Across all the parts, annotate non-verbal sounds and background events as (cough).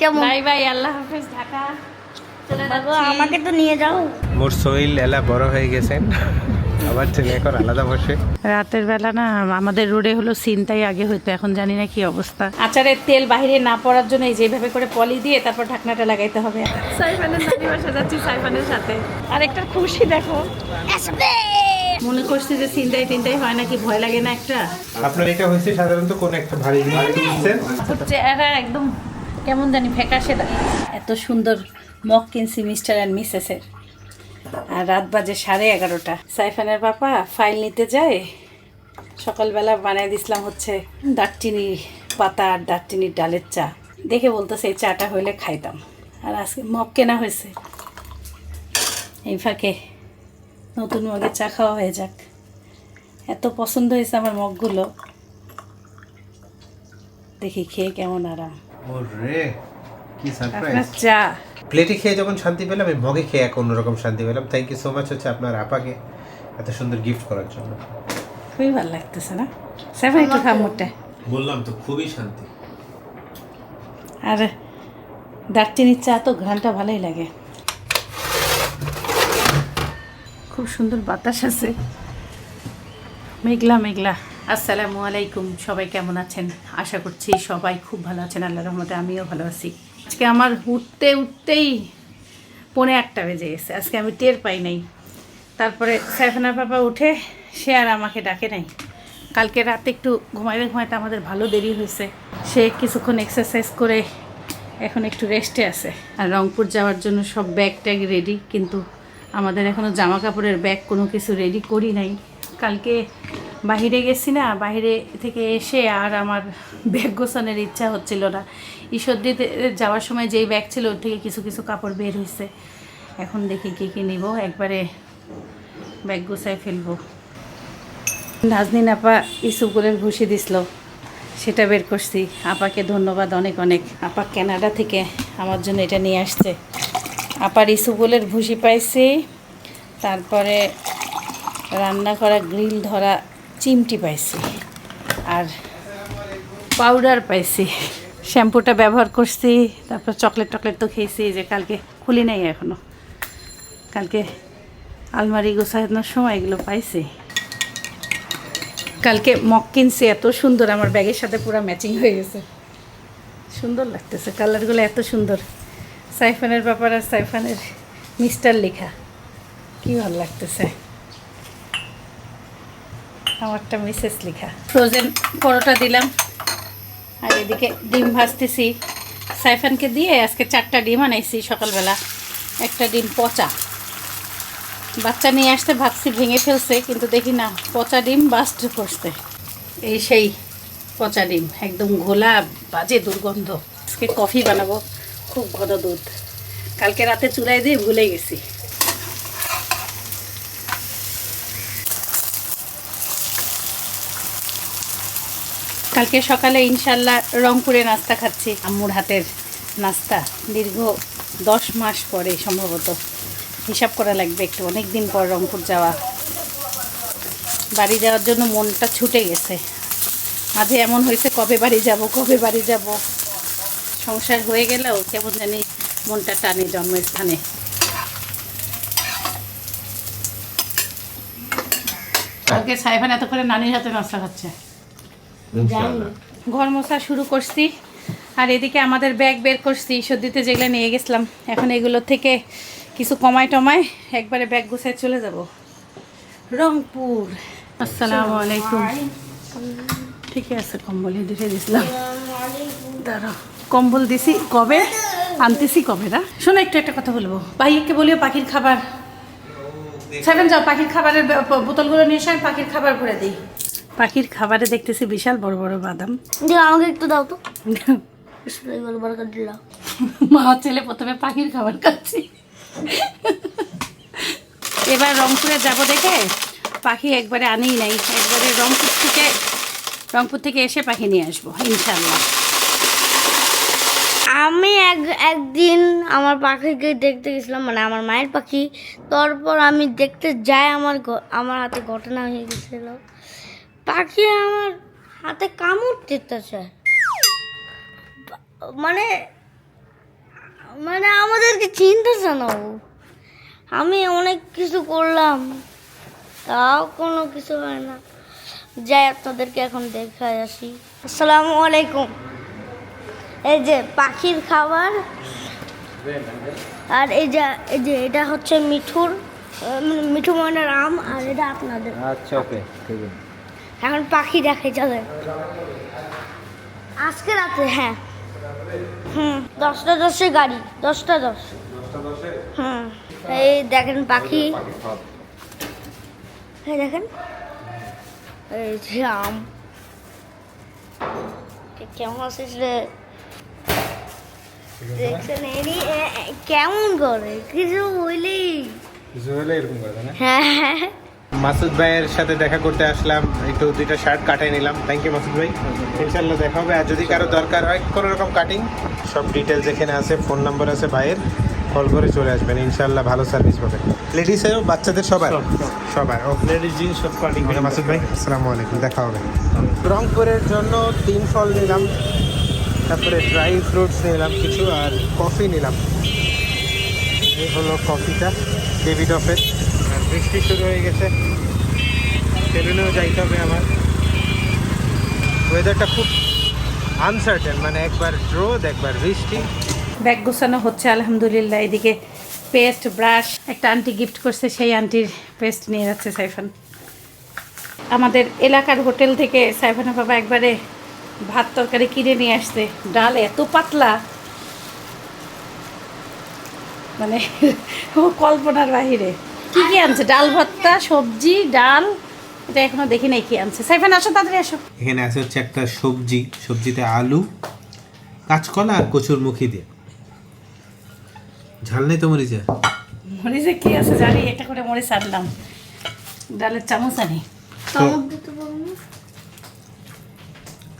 কেমন? Bye bye আল্লাহ হাফেজ ঢাকা। আমাকে তো নিয়ে যাও। মোর এলা বড় হয়ে গেছেন আবার ছেলে এখন আলাদা বসে। রাতের বেলা না আমাদের রোডে হলো সিনটাই আগে হইতো এখন জানি না কি অবস্থা। আচারের তেল বাইরে না পড়ার জন্য এই যেভাবে করে পলি দিয়ে তারপর ঢাকনাটা লাগাইতে হবে। সাইফানের নানি বাসা যাচ্ছি সাইফানের সাথে। আর একটা খুশি দেখো। মনে করছি যে সিনটাই টিনটাই হয় নাকি ভয় লাগে না একটা? আপনার এটা হয়েছে সাধারণত কোন একটা ভারী জিনিস। চেহারা একদম কেমন জানি ফ্যাকাশে লাগে এত সুন্দর মগ কিনছি মিস্টার অ্যান্ড মিসেসের আর রাত বাজে সাড়ে এগারোটা। সাইফানের পাপা ফাইল নিতে যায়। সকালবেলা বানিয়ে দিছিলাম হচ্ছে দারচিনি পাতা আর দারচিনির ডালের চা। দেখে বলতেছে এই চাটা হইলে খাইতাম। আর আজকে মগ কেনা হয়েছে। এই ফাঁকে নতুন মগে চা খাওয়া হয়ে যাক। এত পছন্দ হয়েছে আমার মগগুলো দেখি খেয়ে কেমন আরাম। ওরে কি সারপ্রাইজ চা। প্লেটে খেয়ে যখন শান্তি পেলাম আমি মগে খেয়ে এক অন্যরকম শান্তি পেলাম। থ্যাংক ইউ সো মাচ হচ্ছে আপনার আপাকে এত সুন্দর গিফট করার জন্য। খুবই ভালো লাগতেছে না? সেভেন একটু খাম মোটে। বললাম তো খুবই শান্তি। আর দারচিনির চা তো ঘ্রানটা ভালোই লাগে। খুব সুন্দর বাতাস আছে। মেঘলা মেঘলা। আসসালামু আলাইকুম, সবাই কেমন আছেন? আশা করছি সবাই খুব ভালো আছেন আল্লাহ রহমতে আমিও ভালো আছি। আজকে আমার উঠতে উঠতেই পৌনে একটা বেজে গেছে, আজকে আমি টের পাই নাই। তারপরে সাইফানার পাপা উঠে, সে আর আমাকে ডাকে নাই। কালকে রাতে একটু ঘুমাইতে ঘুমাইতে আমাদের ভালো দেরি হয়েছে। সে কিছুক্ষণ এক্সারসাইজ করে এখন একটু রেস্টে আছে। আর রংপুর যাওয়ার জন্য সব ব্যাগ ট্যাগ রেডি কিন্তু আমাদের এখনও জামা কাপড়ের ব্যাগ কোনো কিছু রেডি করি নাই। কালকে বাহিরে গেছি না বাইরে থেকে এসে আর আমার ব্যাগ গোছানোর ইচ্ছা হচ্ছিল না। ঈশ্বরদীতে যাওয়ার সময় যেই ব্যাগ ছিল ওর থেকে কিছু কিছু কাপড় বের হয়েছে এখন দেখি কী কী নিব, একবারে ব্যাগ গোছায় ফেলব। নাজনীন আপা ইসুগুলের ভুসি দিছিল, সেটা বের করছি। আপাকে ধন্যবাদ অনেক অনেক। আপা কানাডা থেকে আমার জন্য এটা নিয়ে আসছে। আপার ইসুগুলের ভুসি পাইছি, তারপরে রান্না করা গ্রিল ধরা চিমটি পাইছি আর পাউডার পাইছি। শ্যাম্পুটা ব্যবহার করছি, তারপর চকলেট টকলেট তো খেয়েছি যে কালকে খুলি নাই এখনও কালকে আলমারি গোছানোর সময় এগুলো পাইছি। কালকে মক কিনছি, এত সুন্দর, আমার ব্যাগের সাথে পুরো ম্যাচিং হয়ে গেছে। সুন্দর লাগতেছে, কালারগুলো এত সুন্দর। সাইফানের ব্যাপার আর সাইফানের মিস্টার লেখা, কী ভালো লাগতেছে। আমারটা মিসেস লেখা। ফ্রোজেন পরোটা দিলাম। আর এদিকে ডিম ভাজতেছি। সাইফানকে দিয়ে আজকে চারটা ডিম আনাইছি সকালবেলা। একটা ডিম পচা। বাচ্চা নিয়ে আসতে ভাবছি, ভেঙে ফেলছে, কিন্তু দেখি না, পচা ডিম বাস্ট করছে। এই সেই পচা ডিম, একদম ঘোলা, বাজে দুর্গন্ধ। আজকে কফি বানাবো, খুব ঘন দুধ। কালকে রাতে চুলায় দিয়ে ভুলে গেছি। কালকে সকালে ইনশাল্লাহ রংপুরে নাস্তা খাচ্ছি। আম্মুর হাতের নাস্তা। দীর্ঘ দশ মাস পরে সম্ভবত। হিসাব করা লাগবে একটু। অনেক দিন পর রংপুর যাওয়া। বাড়ি যাওয়ার জন্য মনটা ছুটে গেছে। মাঝে এমন হয়েছে, কবে বাড়ি যাব, কবে বাড়ি যাব? সংসার হয়ে গেলেও কেমন জানি মনটা টানে জন্মস্থানে। কালকে সাহেবান এত করে নানির হাতে নাস্তা খাচ্ছে। ঘর মশা শুরু করছি। আর এদিকে আমাদের ব্যাগ বের করছি, সর্দিতে যেগুলো নিয়ে গেছিলাম। এখন এগুলো থেকে কিছু কমায় টমায় একবারে ব্যাগ গুছায় চলে যাব। রংপুর। আসসালামু আলাইকুম। ঠিকই আছে কম্বলই দিতে দিছিলাম কম্বল দিছি। কবে? আনতেছি কবে না? শোনো, একটু একটা কথা বলব। ভাইকে বলিও পাখির খাবার। সেভেন যাও, পাখির খাবারের বোতলগুলো নিয়ে এসে, আমি পাখির খাবার করে দিই। পাখির খাবারে দেখতেছি বিশাল বড় বড় বাদাম। আমাকে একটু দাও তো। (laughs) মা ছেলে প্রথমে পাখির খাবার খাচ্ছি। এবার রংপুরে যাব দেখে। পাখি একবারে আনেই নাই। একবারে রংপুর থেকে রংপুর থেকে এসে পাখি নিয়ে আসব ইনশাল্লাহ আমি এক একদিন আমার পাখিকে দেখতে গেছিলাম মানে আমার মায়ের পাখি। তারপর আমি দেখতে যাই আমার আমার হাতে ঘটনা হয়ে গেছিল। পাখি আমার হাতে কামড় দিতেছে। মানে মানে আমাদেরকে চিনতেছে না ও। আমি অনেক কিছু করলাম, তাও কোনো কিছু হয় না। যাই আপনাদেরকে এখন দেখায় আসি। আসসালামু আলাইকুম। এই যে পাখির খাবার। আর এই যে এই যে এটা হচ্ছে মিঠুর মিঠু ময়নার আম, আর এটা আপনাদের। আচ্ছা ওকে, ঠিক আছে। এখন পাখি দেখে চলে। আজকে রাতে হ্যাঁ। হুম দশটা দশে গাড়ি দশটা দশ। হুম এই দেখেন পাখি। এই দেখেন এই যে আম। কেমন আছিস রে? দেখছেন এরই কেমন করে? কিছু বলি কিছু হলে এরকম করে না? হ্যাঁ হ্যাঁ। মাসুদ ভাইয়ের সাথে দেখা করতে আসলাম। একটু দুইটা শার্ট কাটাই নিলাম। থ্যাংক ইউ মাসুদ ভাই। ইনশাল্লাহ দেখা হবে। আর যদি কারও দরকার হয় কোনো রকম কাটিং সব ডিটেলস এখানে আছে। ফোন নাম্বার আছে ভাইয়ের। কল করে চলে আসবেন। ইনশাল্লাহ ভালো সার্ভিস পাবেন লেডিসেরও বাচ্চাদের সবার? সবার ও লেডিস জিন্স সব কাটিং ওকে, মাসুদ ভাই। আসসালামু আলাইকুম। দেখা হবে। রংপুরের জন্য তিন ফল নিলাম। তারপরে ড্রাই ফ্রুটস নিলাম কিছু আর কফি নিলাম। এই হলো কফিটা ডেভিড অফের আর বৃষ্টি শুরু হয়ে গেছে। সেলুনেও যাইতে হবে আমার ওয়েদারটা খুব আনসার্টেন মানে একবার রোদ একবার বৃষ্টি। ব্যাগ গোছানো হচ্ছে, আলহামদুলিল্লাহ। এদিকে পেস্ট ব্রাশ একটা আন্টি গিফট করছে, সেই আন্টির পেস্ট নিয়ে যাচ্ছে সাইফান। আমাদের এলাকার হোটেল থেকে সাইফানা বাবা একবারে ভাত তরকারি কিনে নিয়ে আসছে। ডাল এত পাতলা। মানে কল্পনার বাহিরে। কি কি আনছে? ডাল ভর্তা, সবজি, ডাল এটা এখনও দেখি নাই কি আনছে। সাইফান আসো তাড়াতাড়ি আসো। এখানে আছে হচ্ছে একটা সবজি সবজিতে আলু কাঁচকলা আর কচুর মুখি দিয়ে। ঝাল নেই তো মরিচে? মরিচে কি আছে জানি একটা করে মরিচ আনলাম। ডালের চামচ আনি।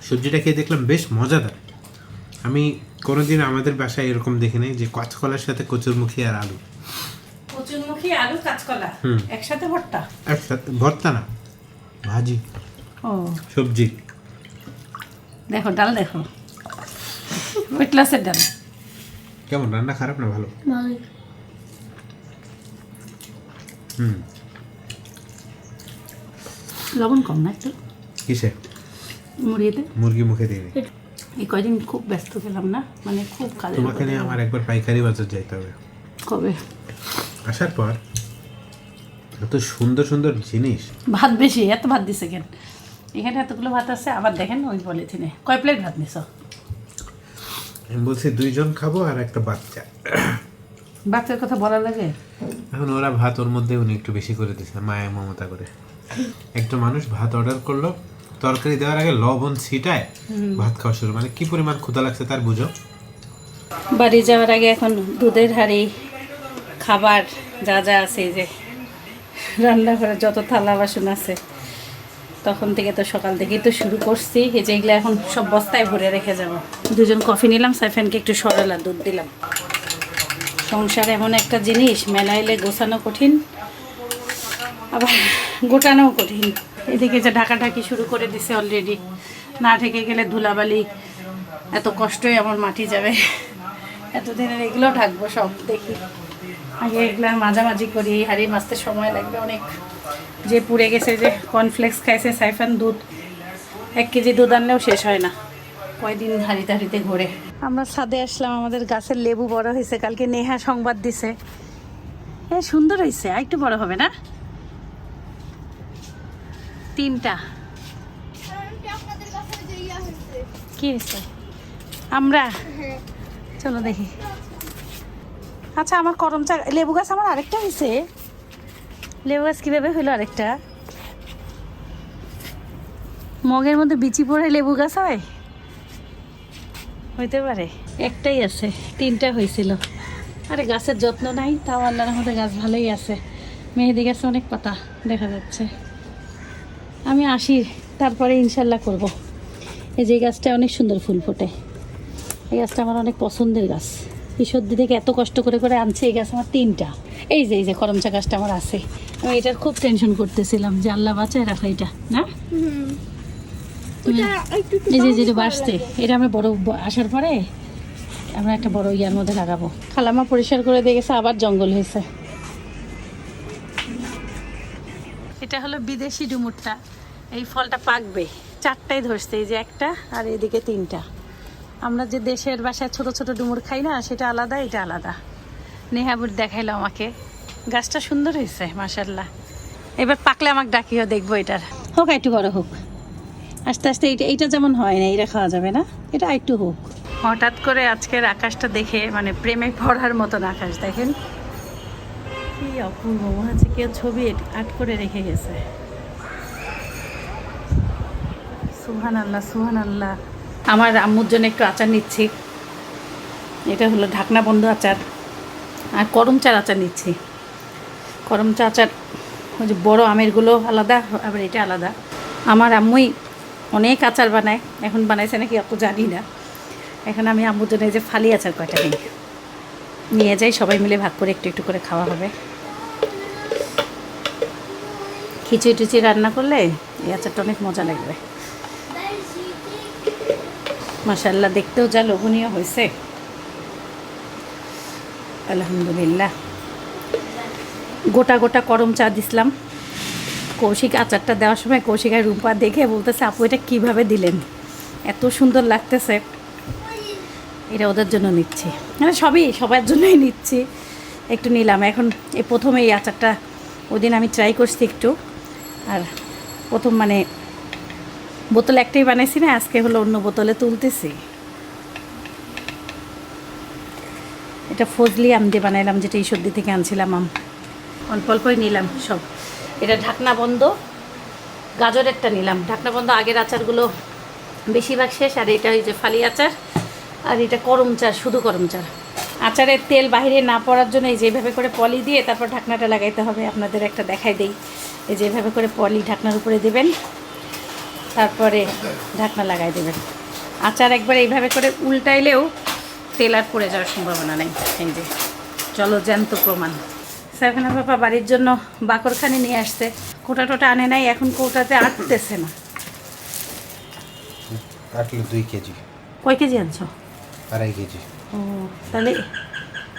সবজিটা খেয়ে দেখলাম বেশ মজাদার। আমি কোনোদিন আমাদের বাসায় এরকম দেখি নাই যে কাঁচকলার সাথে কচুরমুখী আর আলু। কচুরমুখী আলু কাঁচকলা। একসাথে ভর্তা? একসাথে ভর্তা না। ভাজি। ও। সবজি। দেখো ডাল দেখো। ওয়েট লসের ডাল। কেমন রান্না খারাপ না ভালো? হুম। লবণ কম না একটু? কিসে? মুড়িতে? মুরগি মুখে দিয়ে দিই। এই কয়দিন খুব ব্যস্ত গেলাম না মানে খুব কাজে তোমাকে নিয়ে আমার একবার পাইকারি বাজার যাইতে হবে। কবে? আসার পর এত সুন্দর সুন্দর জিনিস। ভাত বেশি এত ভাত দিছে কেন? এখানে এতগুলো ভাত আছে আবার দেখেন ওই পলিথিনে। কয় প্লেট ভাত নিছ? আমি বলছি দুইজন খাব আর একটা বাচ্চা। বাচ্চার কথা বলা লাগে? এখন ওরা ভাত ওর মধ্যে উনি একটু বেশি করে দিচ্ছে মায়া মমতা করে। একটা মানুষ ভাত অর্ডার করল তরকারি দেওয়ার আগে লবণ ছিটায় ভাত খাওয়া শুরু। মানে কি পরিমাণ ক্ষুধা লাগছে তার বুঝো? বাড়ি যাওয়ার আগে এখন দুধের হাঁড়ি খাবার যা যা আছে যে রান্নাঘরে যত থালা বাসন আছে, তখন থেকে তো সকাল থেকেই তো শুরু করছি। এই যে এগুলো এখন সব বস্তায় ভরে রেখে যাব। দুজন কফি নিলাম, সাইফানকে একটু সরলা দুধ দিলাম। সংসার এমন একটা জিনিস মেলাইলে গোছানো কঠিন, আবার গোটানোও কঠিন। এদিকে যে ঢাকাঢাকি শুরু করে দিছে অলরেডি না ঢেকে গেলে ধুলাবালি, এত কষ্টই আমার মাটি যাবে। এতদিনের এগুলো ঢাকবো সব, দেখি। আগে এগুলো মাঝামাঝি করি হাড়ি মাছতে সময় লাগবে অনেক। যে পুড়ে গেছে যে কর্নফ্লেক্স খাইছে সাইফান দুধ এক কেজি দুধ আনলেও শেষ হয় না। কয়দিন হাড়িতে হাড়িতে ঘোরে। আমরা ছাদে আসলাম আমাদের গাছের লেবু বড় হয়েছে কালকে নেহা সংবাদ দিছে। হ্যাঁ সুন্দর হয়েছে আর একটু বড় হবে না? তিনটা। কি হয়েছে? আমরা? চলো দেখি। আচ্ছা আমার করম চা লেবু গাছ আমার আরেকটা হয়েছে লেবু গাছ কীভাবে হইল আরেকটা? মগের মধ্যে বিচি পড়ে লেবু গাছ হয়? হইতে পারে। একটাই আছে, তিনটা হয়েছিল আরে, গাছের যত্ন নাই, তাও আল্লাহর মধ্যে গাছ ভালোই আছে। মেহেদি গাছে অনেক পাতা দেখা যাচ্ছে। আমি আসি, তারপরে ইনশাল্লাহ করব। এই যে গাছটা অনেক সুন্দর ফুল ফোটে। এই গাছটা আমার অনেক পছন্দের গাছ। ঈশ্বরদি থেকে এত কষ্ট করে করে আনছে এই গাছ আমার তিনটা। এই যে এই যে করমচা গাছটা আমার আছে। আমি এটার খুব টেনশন করতেছিলাম যে আল্লাহ বাঁচায় রাখো এটা না? এই যে যেটা বাসছে এটা আমরা বড় আসার পরে আমরা একটা বড় ইয়ার মধ্যে লাগাবো। খালামা পরিষ্কার করে দিয়ে গেছে আবার জঙ্গল হয়েছে। এটা হলো বিদেশি ডুমুরটা। এই ফলটা পাকবে। চারটাই ধরছে এই যে একটা আর এদিকে তিনটা। আমরা যে দেশের বাসায় ছোট ছোট ডুমুর খাই না সেটা আলাদা এটা আলাদা। নেহাবুর দেখাইলো আমাকে। গাছটা সুন্দর হয়েছে মাসাল্লাহ এবার পাকলে আমাকে ডাকিও দেখব এটার। হোক একটু বড় হোক। আস্তে আস্তে এইটা এইটা যেমন হয় না এটা খাওয়া যাবে না। এটা একটু হোক। হঠাৎ করে আজকের আকাশটা দেখে মানে প্রেমে পড়ার মতন আকাশ দেখেন। কি অপূর্ব মনে হচ্ছে কেউ ছবি আট করে রেখে গেছে। সুহান আল্লাহ সুহান আল্লাহ আমার আম্মুর জন্য একটু আচার নিচ্ছি। এটা হলো ঢাকনা বন্ধ আচার আর করম চার আচার নিচ্ছি। করম চা আচার, ওই যে বড়ো আমেরগুলো আলাদা, আবার এটা আলাদা। আমার আম্মুই অনেক আচার বানায়, এখন বানাইছে নাকি অত জানি না। এখন আমি আম্মুর জন্য এই যে ফালি আচার কয়টা নিই। নিয়ে যাই, সবাই মিলে ভাগ করে একটু একটু করে খাওয়া হবে। খিচুড়ি টিচুড়ি রান্না করলে এই আচারটা অনেক মজা লাগবে। মাসাল্লাহ দেখতেও যা লোভনীয় হয়েছে। আলহামদুলিল্লাহ। গোটা গোটা করম চা দিছিলাম কৌশিক আচারটা দেওয়ার সময় কৌশিক রূপা দেখে বলতেছে, আপু, এটা কীভাবে দিলেন? এত সুন্দর লাগতেছে। এটা ওদের জন্য নিচ্ছি। মানে সবই, সবার জন্যই নিচ্ছি। একটু নিলাম। এখন এই প্রথমে এই আচারটা ওই দিন আমি ট্রাই করছি একটু। আর প্রথম মানে বোতল একটাই বানাইছি না, আজকে হলো অন্য বোতলে তুলতেছি। এটা ফজলি আম দিয়ে বানাইলাম, যেটা এই সর্দি থেকে আনছিলাম আম। অল্প অল্পই নিলাম সব। এটা ঢাকনা বন্ধ, গাজর একটা নিলাম। ঢাকনা বন্ধ, আগের আচারগুলো বেশিরভাগ শেষ, আর এটা ওই যে ফালি আচার, আর এটা করম চার, শুধু করম চার। আচারের তেল বাইরে না পড়ার জন্য এই যেভাবে করে পলি দিয়ে তারপর ঢাকনাটা লাগাইতে হবে। আপনাদের একটা দেখাই দেই। এই যেভাবে করে পলি ঢাকনার উপরে দেবেন। তারপরে ঢাকনা লাগাই দেবেন। আচার একবার এইভাবে করে উল্টাইলেও তেল আর পড়ে যাওয়ার সম্ভাবনা নেই। এই যে চলো জ্যান্ত প্রমাণ। সাইফানা বাবা বাড়ির জন্য বাকরখানি নিয়ে আসছে। কোটা টোটা আনে নাই এখন কোটাতে আটতেছে না। আটলো দুই কেজি। কয় কেজি আনছো? আড়াই কেজি। ও তাহলে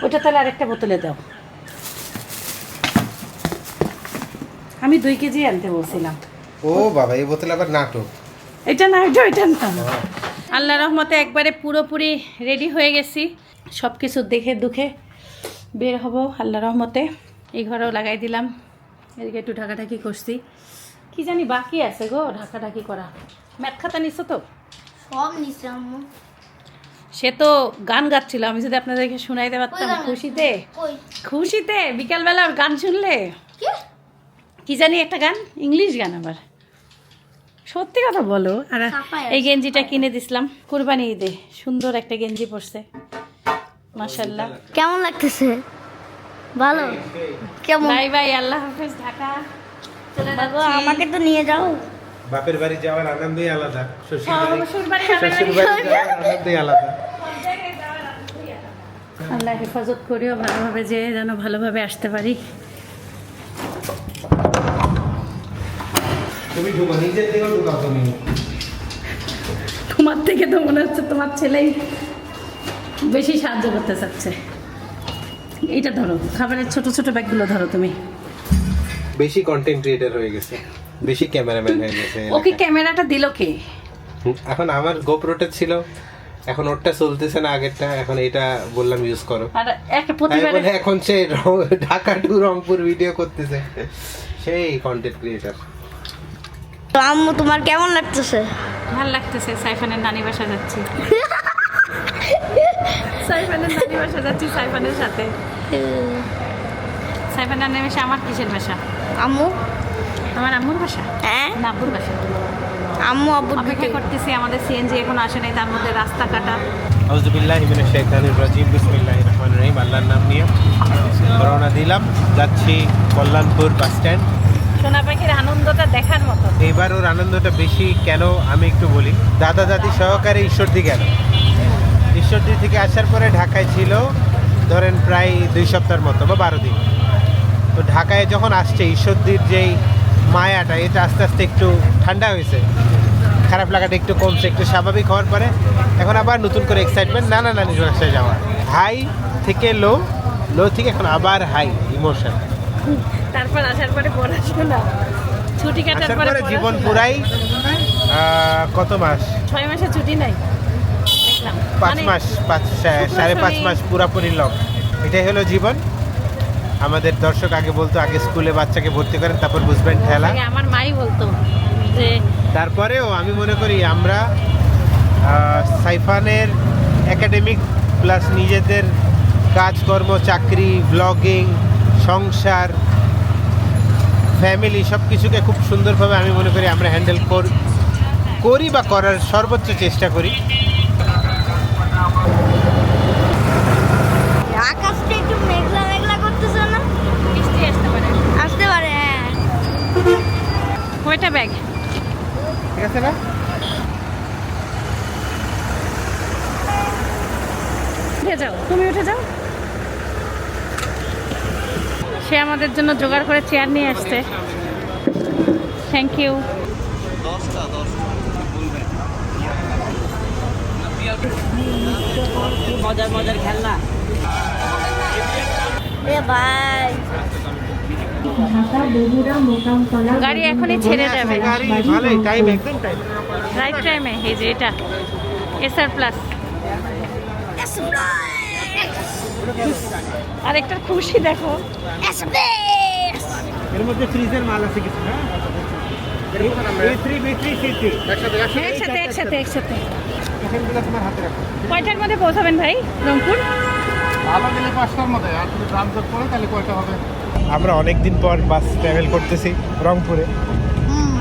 ওইটা তাহলে আরেকটা বোতলে দাও। আমি দুই কেজি আনতে বলছিলাম। ও বাবা এই বোতলে আবার নাটক। এটা না এটা ওইটা না। আল্লাহ রহমতে একবারে পুরোপুরি রেডি হয়ে গেছি। সব কিছু দেখে দুখে বের হব আল্লাহ রহমতে। এই ঘরেও লাগাই দিলাম। এদিকে একটু ঢাকাঢাকি করছি। কি জানি বাকি আছে গো ঢাকাঢাকি করা। ম্যাথ খাতা নিছো তো? সব আম্মু। সে তো গান গাচ্ছিল আমি যদি আপনাদেরকে শোনাইতে পারতাম? খুশিতে। খুশিতে বিকালবেলা ওর গান শুনলে। কি? কি জানি একটা গান ইংলিশ গান আবার। সত্যি কথা বলো। আর এই গেঞ্জিটা কিনে দিছিলাম। কুরবানি ঈদে। সুন্দর একটা গেঞ্জি পরছে। মাশাল্লাহ কেমন লাগতেছে? ভালো? কেমন? বাই বাই আল্লাহ হাফেজ ঢাকা। চলে আমাকে তো নিয়ে যাও। বাপের বাড়ি যাওয়ার আনন্দই আলাদা শ্বশুর হ্যাঁ, বাড়ি শ্বশুর। বাড়ি যাওয়ার আনন্দই আলাদা। আল্লাহ হেফাজত করিও ভালোভাবে যে যেন ভালোভাবে আসতে পারি। তুমি ঢুকো নিজের দিকেও ঢুকাও তুমি। তোমার থেকে তো মনে হচ্ছে তোমার ছেলেই বেশি সাহায্য করতে চাচ্ছে। এইটা ধরো খাবারের ছোট ছোট ব্যাগগুলো ধরো তুমি। বেশি কন্টেন্ট ক্রিয়েটর হয়ে গেছে বেশি ক্যামেরাম্যান হয়ে গেছে ওকে ক্যামেরাটা দিল কে? এখন আমার গোপ্রোটা ছিল এখন ওরটা চলতেছে না আগেরটা এখন এটা বললাম ইউজ করো। আর একটা তাই এখন সে ঢাকা টু রংপুর ভিডিও করতেছে। সেই কন্টেন্ট ক্রিয়েটর তো আম্মু তোমার কেমন লাগতেছে? ভালো লাগতেছে সাইফানের নানি বাসা যাচ্ছি। (laughs) সাইফানের নানি বাসা যাচ্ছি সাইফানের সাথে। সাইফানের নানি বাসা আমার কিসের বাসা? আম্মু? আমার আম্মুর বাসা? হ্যাঁ। আব্বুর বাসা। আম্মু আব্বু অপেক্ষা করতেছি আমাদের সিএনজি এখন আসে নাই তার মধ্যে রাস্তা কাটা। আউযুবিল্লাহি মিনাশ শাইতানির রাজিম বিসমিল্লাহির রহমানির রহিম আল্লাহর নাম নিয়ে। রওনা দিলাম যাচ্ছি কল্যাণপুর বাস স্ট্যান্ড। সোনা পাখির আনন্দটা দেখার মতো। এবার ওর আনন্দটা বেশি কেন আমি একটু বলি। দাদা দাদি সহকারে ঈশ্বরদী গেল। ঈশ্বরদী থেকে আসার পরে ঢাকায় ছিল ধরেন প্রায় দুই সপ্তাহের মতো বা বারো দিন। তো ঢাকায় যখন আসছে, ঈশ্বরদীর যেই মায়াটা, এটা আস্তে আস্তে একটু ঠান্ডা হয়েছে। খারাপ লাগাটা একটু কমছে, একটু স্বাভাবিক হওয়ার পরে এখন আবার নতুন করে এক্সাইটমেন্ট না না নানি বাসায় যাওয়া হাই থেকে লো লো থেকে এখন আবার হাই ইমোশন তারপর আসার পরে পড়াশোনা। ছুটি কাটার পরে জীবন পুরাই কত মাস? ছয় মাসে ছুটি নাই। পাঁচ মানে মাস পাঁচ সাড়ে পাঁচ মাস পুরাপুরি লক এটাই হলো জীবন। আমাদের দর্শক আগে বলতো আগে স্কুলে বাচ্চাকে ভর্তি করেন তারপর বুঝবেন ঠেলা আমার মাই বলতো যে তারপরেও আমি মনে করি আমরা সাইফানের একাডেমিক প্লাস নিজেদের কাজকর্ম চাকরি ব্লগিং সংসার ফ্যামিলি সব কিছুকে খুব সুন্দরভাবে আমি মনে করি আমরা হ্যান্ডেল করি বা করার সর্বোচ্চ চেষ্টা করি। আকাশটা একটু মেঘলা মেঘলা করতেছে না? বৃষ্টি আসতে পারে। আসতে পারে হ্যাঁ। কয়টা ব্যাগ ঠিক আছে না? উঠে যাও। তুমি উঠে যাও। সে আমাদের জন্য জোগাড় করে চেয়ার নিয়ে আসছে। থ্যাংক ইউ এ ভাই গাড়ি এখনই ছেড়ে যাবে। রাইট টাইমে এই যে এটা। এসআর প্লাস আর একটা খুশি দেখো। এর মধ্যে ফ্রিজের মাল আছে কিছু হ্যাঁ? একসাথে একসাথে। একসাথে এখানগুলো তোমার হাতে রাখো। কয়টার মধ্যে পৌঁছাবেন ভাই? রংপুর? আমরা অনেক দিন পর বাস ট্রাভেল করতেছি রংপুরে।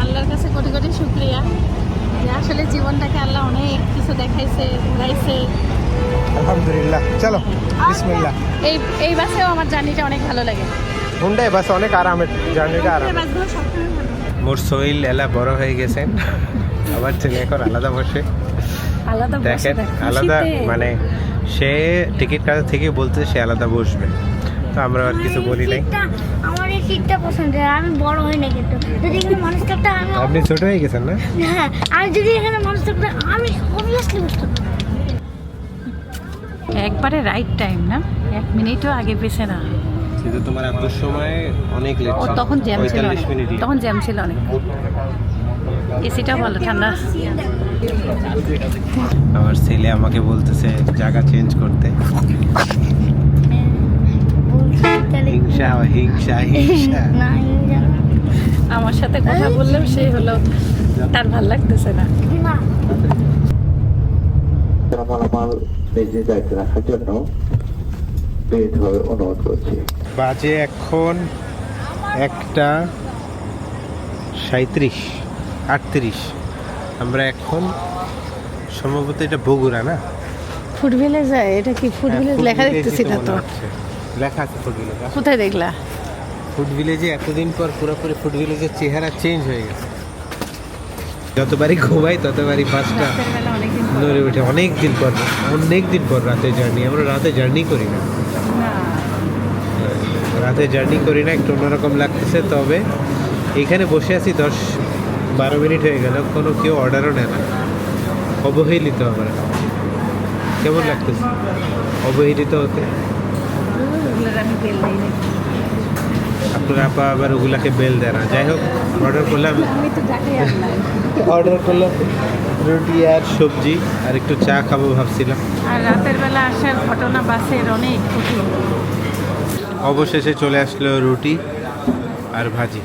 আল্লাহর কাছে কোটি কোটি শুক্রিয়া। যে আসলে জীবনটাকে আল্লাহ অনেক কিছু দেখাইছে ঘুরাইছে। আলহামদুলিল্লাহ। চলো বিসমিল্লাহ। এই এই বাসেও আমার জার্নিটা অনেক ভালো লাগে। হুন্ডাই বাস অনেক আরামের জার্নিটা আরাম। মোর সোহেল এলা বড় হয়ে গেছেন আবার ছেলে এখন আলাদা বসে। আলাদা বসে দেখেন আলাদা মানে সে টিকিট কাটা থেকে বলতে সে আলাদা বসবে। তো আমরা আর কিছু বলি নাই। আমার এই সিটটা পছন্দ আমি বড় হই না কিন্তু। যদি এখানে মানুষ থাকতো আমি আপনি ছোট হয়ে গেছেন না? হ্যাঁ আমি যদি এখানে মানুষ থাকতো আমি অবভিয়াসলি বসতাম। একবারে রাইট টাইম না? এক মিনিটও আগে পেছে না কিন্তু তোমার আব্বুর সময় অনেক লেট তখন জ্যাম ছিল তখন জ্যাম ছিল অনেক। এসিটাও ভালো ঠান্ডা। আমার ছেলে আমাকে বলতেছে জায়গা চেঞ্জ করতে। হিংসা হিংসা হিংসা। আমার সাথে কথা বললেও সে হলো তার ভালো লাগতেছে না। নিজে দায়িত্ব রাখার জন্য অনুরোধ করছি বাজে এখন একটা সাঁত্রিশ আটত্রিশ। আমরা এখন সম্ভবত এটা বগুড়া না? ফুড ভিলেজ এটা কি ফুড ভিলেজ হ্যাঁ, লেখা দেখতেছি না তো। লেখা আছে ফুড ভিলেজ কোথায় দেখলা? ফুড ভিলেজে এতদিন পর পুরোপুরি ফুড ভিলেজের চেহারা চেঞ্জ হয়ে গেছে। যতবারই ঘুমাই ততবারই পর। নড়ে ওঠে। অনেক দিন পর অনেক দিন পর রাতে জার্নি আমরা রাতে জার্নি করি না। রাতে জার্নি করি না একটু অন্যরকম লাগতেছে তবে এখানে বসে আছি দশ বারো মিনিট হয়ে গেল কোনো কেউ অর্ডারও নেয় না। অবহেলিত আমরা। কেমন লাগতেছে? অবহেলিত হতে। আপনার আপা আবার ওগুলাকে বেল দেয় না। যাই হোক অর্ডার করলাম। অর্ডার করলাম রুটি আর সবজি আর একটু চা খাব ভাবছিলাম। আর রাতের বেলা আসার ঘটনা বাসের অনেক কঠিন অবশেষে চলে আসলো রুটি আর ভাজি।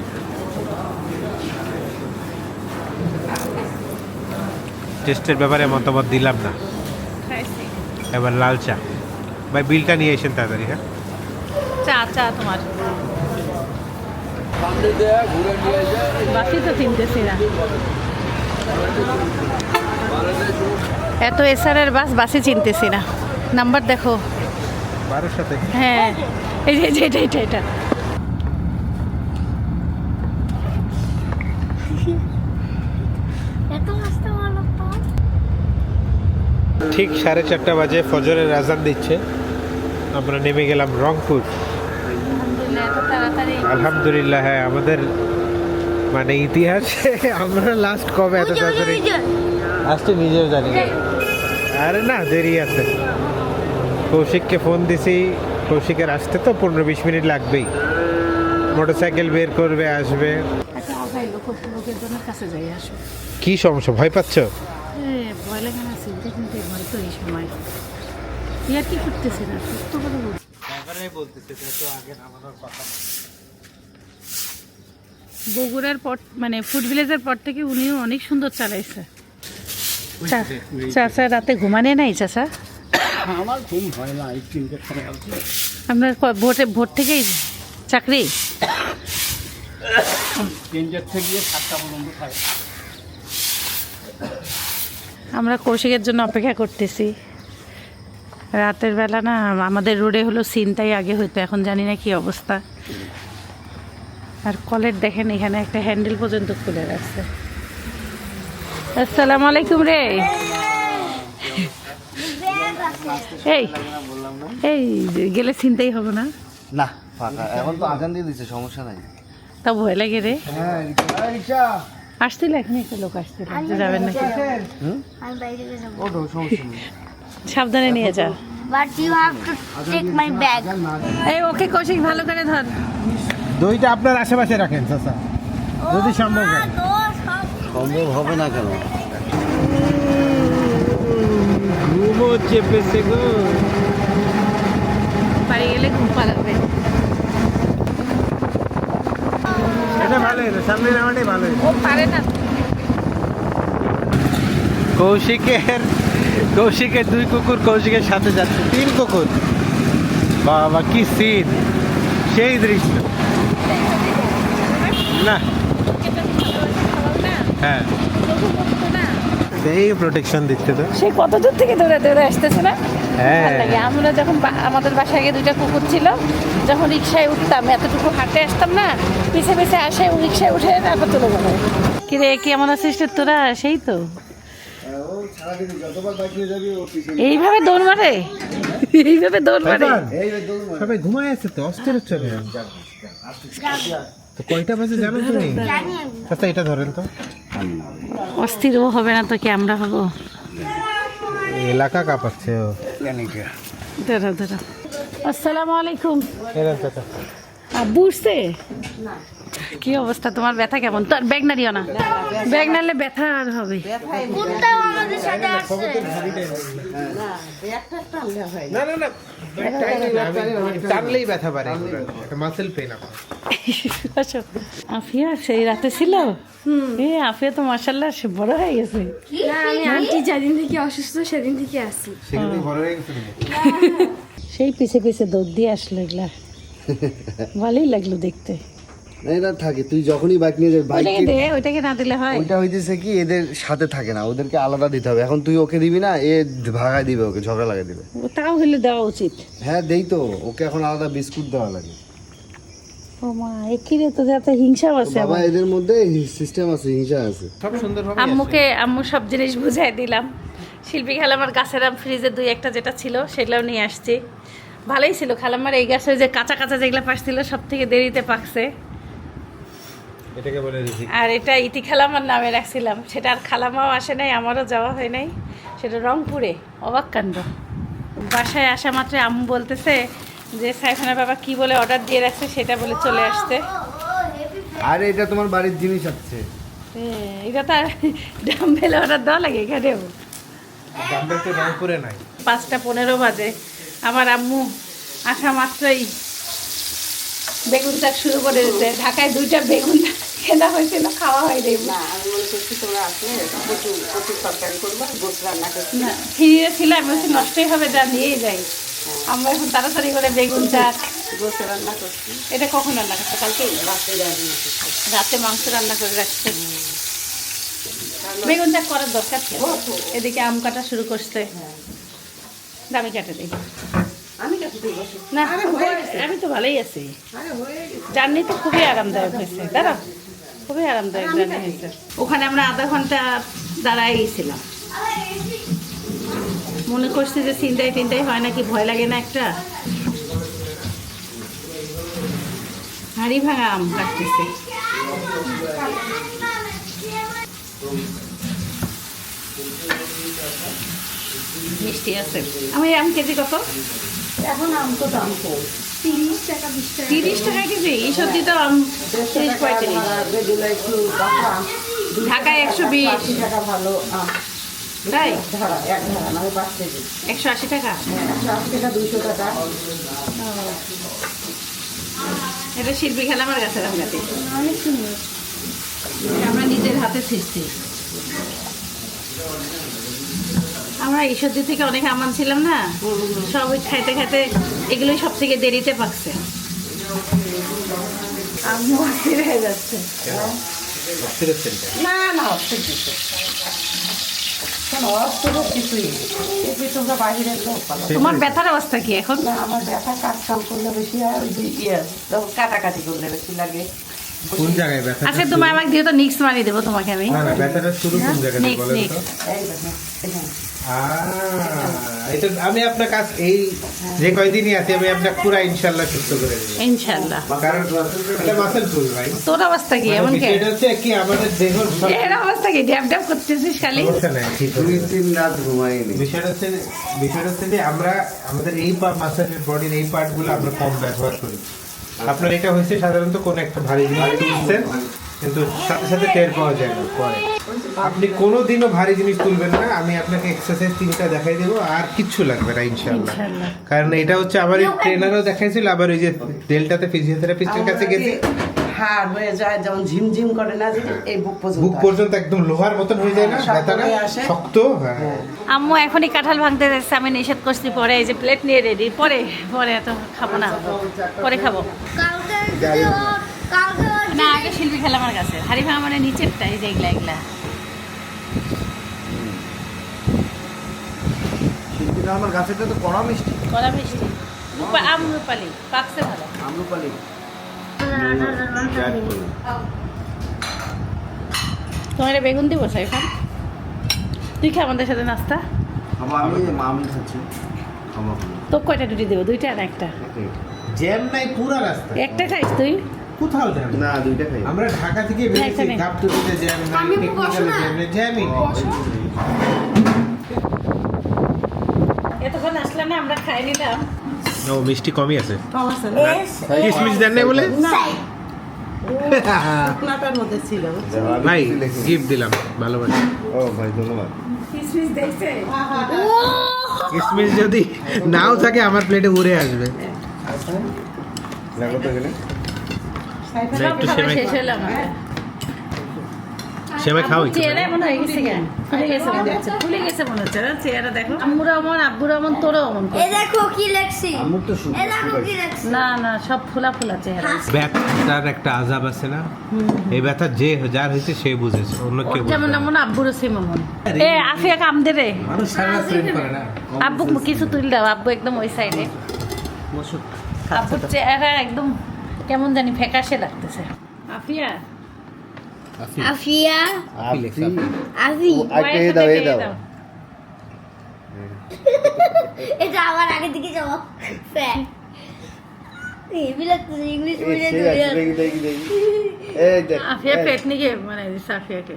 টেস্টের ব্যাপারে মতামত দিলাম না। এবার লাল চা। ভাই বিলটা নিয়ে এসেন তাড়াতাড়ি হ্যাঁ? চা চা তোমার। বাসি তো চিনতেছি না এত এসআরের বাস বাসে চিনতেছি না। নাম্বার দেখো। সাথে? হ্যাঁ। এই যে- এটা এটা এটা। এত আসতে ভালো তো ঠিক সাড়ে চারটা বাজে ফজরের রাজান দিচ্ছে। আমরা নেমে গেলাম রংপুর। আলহামদুলিল্লাহ এত তাড়াতাড়ি। আলহামদুলিল্লাহ হ্যাঁ আমাদের মানে ইতিহাসে আমরা লাস্ট কবে এত তাড়াতাড়ি আসতে নিজেও জানি আরে না দেরি আছে। কৌশিককে ফোন দিছি। কৌশিকের আসতে তো পনেরো বিশ মিনিট লাগবেই। মোটরসাইকেল বের করবে আসবে। আসো। কি সমস্যা? ভয় পাচ্ছ? ভয় লাগে না সিনটা কিন্তু ভয় তো এই সময়। ইয়ার কি করতেছে না সুস্থ করে বলছি বগুড়ার পর মানে ফুড ভিলেজের পর থেকে উনিও অনেক সুন্দর চালাইছে। চা- চাচা রাতে ঘুমানে নাই চাচা? আমার ঘুম হয় না আপনার ভোটে ভোট থেকেই চাকরি? আমরা কৌশিকের জন্য অপেক্ষা করতেছি। রাতের বেলা না আমাদের রোডে হলো সিনটাই আগে হইতো এখন জানি না কি অবস্থা। আর কলের দেখেন এখানে একটা হ্যান্ডেল পর্যন্ত খুলে রাখছে। আসসালামু আলাইকুম রে। এই এই গেলে চিন্তাই হবে না? না ফাঁকা। এখন তো আজান দিয়ে দিচ্ছে সমস্যা নাই। তা ভয় লাগে রে। হ্যাঁ আসছিল এখন একটা লোক আসছিল যাবেন নাকি? সাবধানে নিয়ে যা। But you have to take my bag এই ওকে কৌশিক ভালো করে ধর। দইটা আপনার আশেপাশে রাখেন চাচা। যদি সম্ভব হয়। সম্ভব হবে না কেন? ঘুমো চেপেছে গো বাড়ি গেলে ঘুম পালাবে এটা ভালো হলো সামনে নামাটাই ভালো হলো ও পারে না। কৌশিকের কৌশিকের দুই কুকুর কৌশিকের সাথে যাচ্ছে। তিন কুকুর? বাবা কি সিন সেই দৃশ্য। না? হ্যাঁ। সেই প্রোটেকশন দিচ্ছে তো। সে কত দূর থেকে দৌড়ে দৌড়ে আসতেছে না? হ্যাঁ। আমরা যখন বা- আমাদের বাসায় আগে দুইটা কুকুর ছিল যখন রিক্সায় উঠতাম এতটুকু হাঁটে আসতাম না পিছে পিছে আসে ও রিক্সায় উঠে তারপর চলে যাবে কিরে কেমন আছিস রে তোরা? সেই তো। এইভাবে দৌড় মারে? এইভাবে দৌড় মারে? এই রে দৌড় মার। সবাই ঘুমায় আছে তো অস্থির হচ্ছে। তো কয়টা বাজে জানো তুমি? আচ্ছা এটা ধরেন তো। অস্থির হবে না তো কি আমরা হব। এলাকা কাঁপাচ্ছে। ও দাঁড়া দাঁড়া আসসালামু আলাইকুম। উঠছে? কি অবস্থা? তোমার ব্যথা কেমন? তোর ব্যাগ নাড়িও না। ব্যাগ নাড়লে ব্যথা আর হবে। কুত্তাও আমাদের সাথে আসছে। না না না টানলেই ব্যথা পারে একটা মাসেল পেন আচ্ছা আফিয়া সেই রাতে ছিল? এ আফিয়া তো মাসাল্লাহ সে বড় হয়ে গেছে। না আমি আন্টি যেদিন থেকে অসুস্থ সেদিন থেকে আসি সেখানে বড় হয়ে গেছে সেই পিছে পিছে দৌড় দিয়ে আসলো এগুলা। ভালোই লাগল দেখতে। না, থাকে তুই যখনই বাইক নিয়ে যাবি বাইক দে ওইটাকে না দিলে হয়। ওইটা হইতেছে কি এদের সাথে থাকে না ওদেরকে আলাদা দিতে হবে। এখন তুই ওকে দিবি না এ ভাগায় দিবে ওকে ঝগড়া লাগিয়ে দিবে। তাও হলে দেওয়া উচিত। হ্যাঁ দেই তো ওকে এখন আলাদা বিস্কুট দেওয়া লাগে। ও মা একিরে তো যাতে হিংসাও আছে বাবা এদের মধ্যে সিস্টেম আছে হিংসা আছে। সব সুন্দরভাবে আম্মুকে আম্মু সব জিনিস বুঝাই দিলাম। শিল্পী খালামার গাছের আম ফ্রিজে দুই একটা যেটা ছিল সেগুলোও নিয়ে আসছি। ভালোই ছিল খালামার এই গাছের যে কাঁচা কাঁচা যেগুলো পাকছিল সব থেকে দেরিতে পাকছে। এটাকে বলে আর এটা ইতি খালামার নামে রাখছিলাম। সেটা আর খালামাও আসে নাই আমারও যাওয়া হয় নাই। সেটা রংপুরে অবাক কাণ্ড। বাসায় আসা মাত্র আম্মু বলতেছে যে সাইফানা বাবা কি বলে অর্ডার দিয়ে রাখছে সেটা বলে চলে আসতে আর এটা তোমার বাড়ির জিনিস আছে। এটা তো ডাম্বেলে অর্ডার দেওয়া লাগে এখানেও ডাম্বেল তো রংপুরে নাই। পাঁচটা পনেরো বাজে। আমার আম্মু আসা মাত্রই বেগুন চাষ শুরু করে দিতে ঢাকায় দুইটা বেগুন কেনা হয়েছিল খাওয়া হয়নি। না ফিরে ছিল আমি বলছি নষ্টই হবে যা নিয়েই যাই। আমরা এখন তাড়াতাড়ি করে বেগুন চাষ এটা কখন রান্না করছে? কালকে? রাতে মাংস রান্না করে রাখছে। বেগুন চাষ করার দরকার ছিল। এদিকে আম কাটা শুরু করছে। দামি কাটে দিই। না আমি তো ভালোই আছি। জার্নি তো খুবই আরামদায়ক হয়েছে দাঁড়া খুবই আরামদায়ক জার্নি হয়েছে। ওখানে আমরা আধা ঘণ্টা দাঁড়াই গেছিলাম মনে করছি যে চিন্তাই টিন্তাই হয় নাকি, ভয় লাগে না একটা? হাড়ি ভাঙা আম কাটতেছে। মিষ্টি আছে। আমি আম কেজি কত? এখন আম তো দাম কম। তিরিশ টাকা কেজি? এই সবজি তো তিরিশ পঁয়ত্রিশ। ঢাকায় একশো বিশ। টাকা ভালো তাই? ধরা এক ধরা নয় পাঁচ কেজি একশো আশি টাকা? একশো আশি টাকা দুইশো টাকা এটা শিল্পী খেলা আমার আম আমরা নিজের হাতে ছিঁড়ছি আমরা সবজি থেকে অনেক আম আনছিলাম না? সব খাইতে খাইতে এগুলোই সব থেকে দেরিতে পাকছে। আম্মু অস্থির হয়ে যাচ্ছে। না না অস্থির কিছু শোনো অস্থির কিছুই কিছুই তোমরা বাইরে তোমার ব্যথার অবস্থা কি এখন? না আমার ব্যথা কাজ কাম করলে বেশি আর ইয়ে কাটাকাটি করলে বেশি লাগে। কোন জায়গায় ব্যথা আচ্ছা তুমি আমাকে দিয়ে তো নিক্স মারিয়ে দেবো তোমাকে আমি। না না ব্যথাটা শুরু কোন বলেন তো? এটা আমি আপনার কাছ এই যে কয়দিনই আছি আমি আপনার পুরা ইনশাল্লাহ সুস্থ করে দেবো। কারণ এটা মাসেল ফুল ভাই। তোর অবস্থা কি? এমন কে? এটা হচ্ছে কি আমাদের সব এর অবস্থা কি? ড্যাব ড্যাব করতেছিস খালি। দুই তিন রাত ঘুমাইনি। বিষয়টা হচ্ছে বিষয়টা হচ্ছে যে আমরা আমাদের এই মাসেলের বডির এই পার্টগুলো আমরা কম ব্যবহার করি। আপনার এটা হয়েছে সাধারণত কোন একটা ভারী জিনিস তুলছেন কিন্তু সাথে সাথে টের পাওয়া যায় না পরে। আপনি কোনো দিনও ভারী জিনিস তুলবেন না আমি আপনাকে এক্সারসাইজ তিনটা দেখাই দেবো আর কিচ্ছু লাগবে না ইনশাল্লাহ কারণ এটা হচ্ছে আবার ট্রেনারও দেখাইছিল আবার ওই যে ডেল্টাতে ফিজিওথেরাপিস্টের কাছে গেছি। হাড় হয়ে যায় যেমন ঝিমঝিম করে না এই বুক পর্যন্ত বুক পর্যন্ত একদম লোহার মতন হয়ে যায় না? ব্যথাটা আসে। শক্ত? হ্যাঁ। আম্মু এখনই কাঁঠাল ভাঙতে যাচ্ছে আমি নিষেধ করছি পরে এই যে প্লেট নিয়ে রেডি পরে পরে এত খাব না পরে খাব। না আগে শিল্পী খেলা আমার কাছে হাড়ি ভাঙা মানে নিচেরটা এই যে এগুলা এগুলা। আমার গাছেটা তো কড়া মিষ্টি। কলা মিষ্টি। আম রূপালি পাকছে ভালো। আমরুপালি তোমার বেগুন দিব এখন তুই খা আমাদের সাথে নাস্তা। আমি আমি খাচ্ছি। তো কয়টা রুটি দেবো? দুইটা না একটা? জ্যাম নাই পুরা রাস্তা। একটা খাইস তুই? কোথাও জ্যাম না দুইটা খাই। আমরা ঢাকা থেকে বেরিয়েছি এখানে। গাবতলিতে জ্যাম নাই আমি টেকনিক্যাল জ্যাম নেই জ্যামই। এতক্ষণ আসলাম না আমরা খাই নিলাম। ও মিষ্টি কমই আছে। কিশমিশ দেন নাই বলে? (laughs) ভাই গিফট দিলাম ভালোবাসি। ও ভাই ধন্যবাদ। কিশমিশ যদি নাও থাকে আমার প্লেটে উড়ে আসবে। গেলে একটু সেমাই শেষ হলো আমাদের সেমাই খাও একটু চেহারা এমন হয়ে গেছে। কেন ফুলে গেছে মনে হচ্ছে। ফুলে গেছে মনে হচ্ছে চেহারা দেখো। আম্মুরা অমন আব্বুরা অমন তোরও অমন এ দেখো কি লেখছি। আমার তো এ দেখো কি লেখছি। না না সব ফুলা ফুলা চেহারা। ব্যথার একটা আজাব আছে না? এই ব্যথা যে যার হয়েছে সে বুঝেছে অন্য কেউ যেমন এমন আব্বুরও সেম এমন। এ আফিয়া কাম দে রে। মানুষ সারা প্রেম করে না। আব্বু কিছু তুল দাও। আব্বু একদম ওই সাইডে আব্বুর চেহারা একদম কেমন জানি ফ্যাকাশে লাগতেছে। আফিয়া আফিয়া আপি আফি আগে এই দাও এই দাও এটা আমার আগে দিকে যাব ফ্যান হেভি লাগতেছে ইংলিশ এই মিডিয়াম সেই আছে দেখি দেখি দেখি এই দেখ আফিয়া এই, পেটনি কে বানাই দিছে আফিয়াকে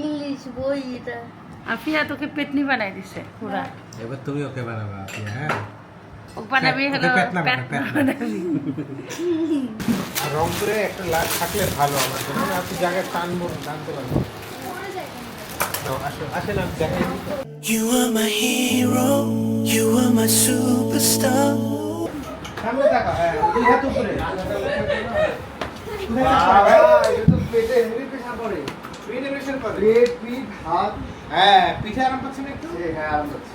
ইংলিশ বই এটা আফিয়া তোকে পেটনি বানাই দিছে পুরা এবার তুমি ওকে বানাবা আপি হ্যাঁ ও হলো রংপুরে একটা লাট থাকলে ভালো আমার জন্য। আপনি জায়গায় টানবো টানতে পারব। You are my hero, you are my superstar. সামনে দেখা হ্যাঁ দুই হাত উপরে। তো পেটে হেভি পেশা পড়ে পেটে পেট হাত। হ্যাঁ পিঠে আরাম পাচ্ছেন একটু? হ্যাঁ আরাম হচ্ছে।